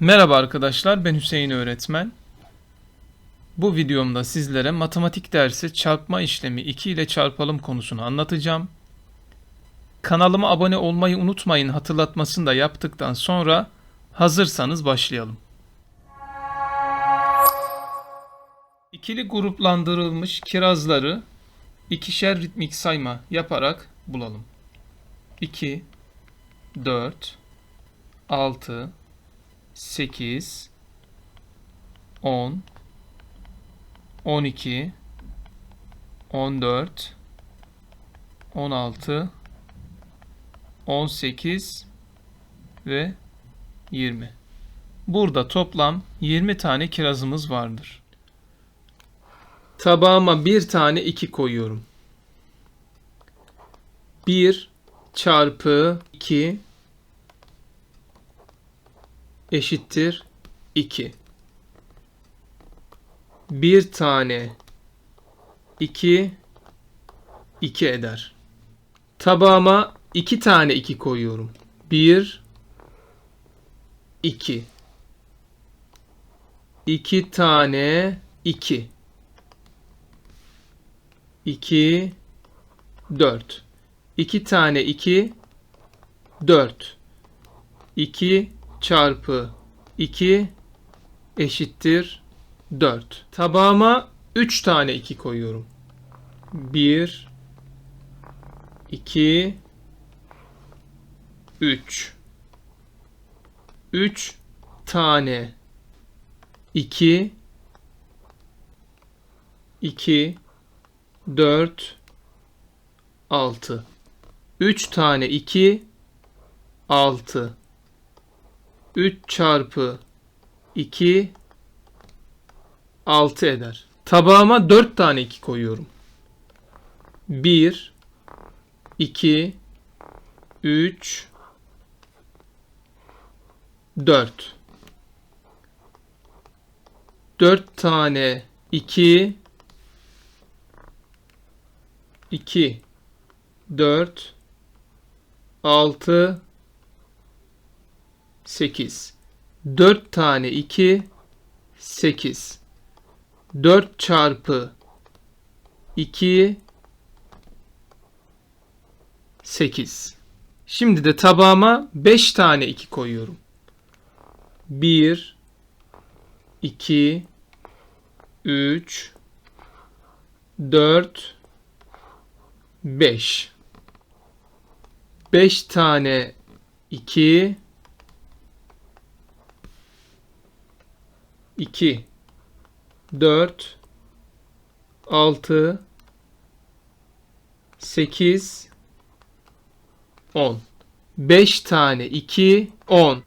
Merhaba arkadaşlar, ben Hüseyin öğretmen. Bu videomda sizlere matematik dersi çarpma işlemi 2 ile çarpalım konusunu anlatacağım. Kanalıma abone olmayı unutmayın hatırlatmasını da yaptıktan sonra hazırsanız başlayalım. İkili gruplandırılmış kirazları ikişer ritmik sayma yaparak bulalım. 2 4 6 8 10 12 14 16 18 ve 20. Burada toplam 20 tane kirazımız vardır. Tabağıma bir tane 2 koyuyorum. 1 çarpı 2 eşittir 2. Bir tane 2 2 eder. Tabağıma 2 tane 2 koyuyorum. 1 2 2 tane 2 2 4 2 tane 2 4 2 çarpı 2 eşittir 4. Tabağıma 3 tane 2 koyuyorum. 1 2 3 3 tane 2 2 4 6 3 tane 2 6 3 çarpı 2 6 eder. Tabağıma 4 tane 2 koyuyorum. 1 2 3 4 4 tane 2 2 4 6 8 4 tane 2 8 4 çarpı 2 8 Şimdi de tabağıma 5 tane 2 koyuyorum. 1 2 3 4 5 5 tane 2 2 4 6 8 10 5 tane 2 10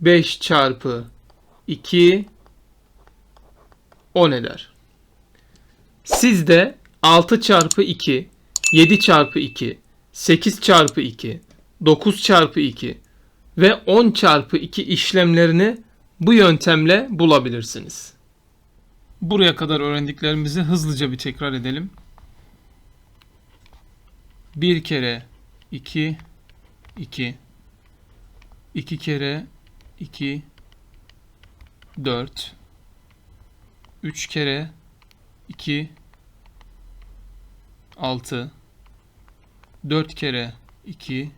5 çarpı 2 10 eder. Siz de 6 çarpı 2 7 çarpı 2 8 çarpı 2 9 çarpı 2 ve 10 çarpı 2 işlemlerini bu yöntemle bulabilirsiniz. Buraya kadar öğrendiklerimizi hızlıca bir tekrar edelim. Bir kere 2 2 2 kere 2 4 3 kere 2 6 4 kere 2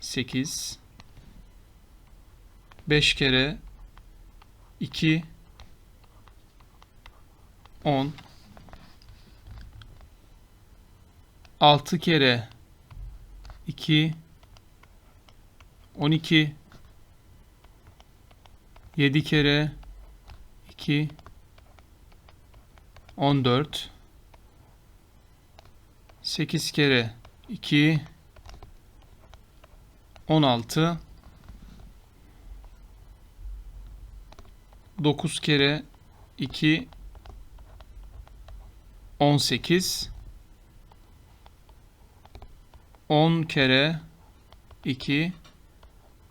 8 5 kere 2 10 6 kere 2 12 7 kere 2 14 8 kere 2 16 9 kere 2 18 10 kere 2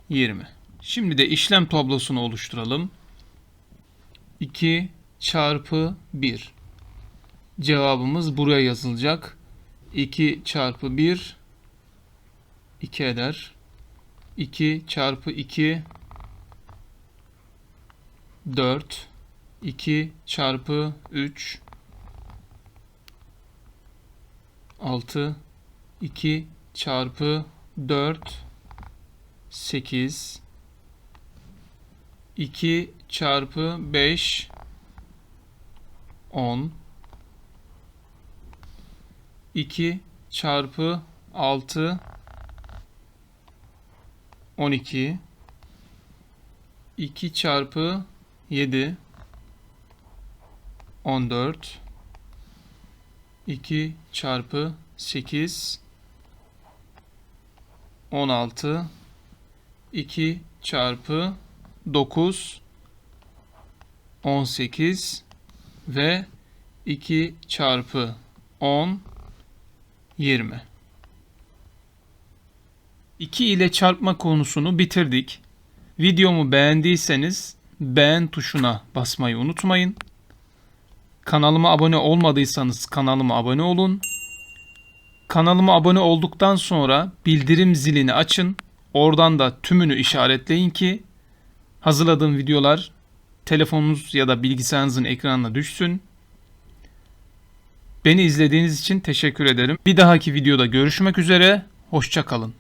20. Şimdi de işlem tablosunu oluşturalım. 2 çarpı 1. Cevabımız buraya yazılacak. 2 çarpı 1 2 eder. 2 çarpı 2 4 2 çarpı 3 6 2 çarpı 4 8 2 çarpı 5 10 2 çarpı 6 12 2 çarpı 7 14 2 çarpı 8 16 2 çarpı 9 18 ve 2 çarpı 10 20 2 ile çarpma konusunu bitirdik. Videomu beğendiyseniz beğen tuşuna basmayı unutmayın. Kanalıma abone olmadıysanız kanalıma abone olun. Kanalıma abone olduktan sonra bildirim zilini açın. Oradan da tümünü işaretleyin ki hazırladığım videolar telefonunuz ya da bilgisayarınızın ekranına düşsün. Beni izlediğiniz için teşekkür ederim. Bir dahaki videoda görüşmek üzere. Hoşçakalın.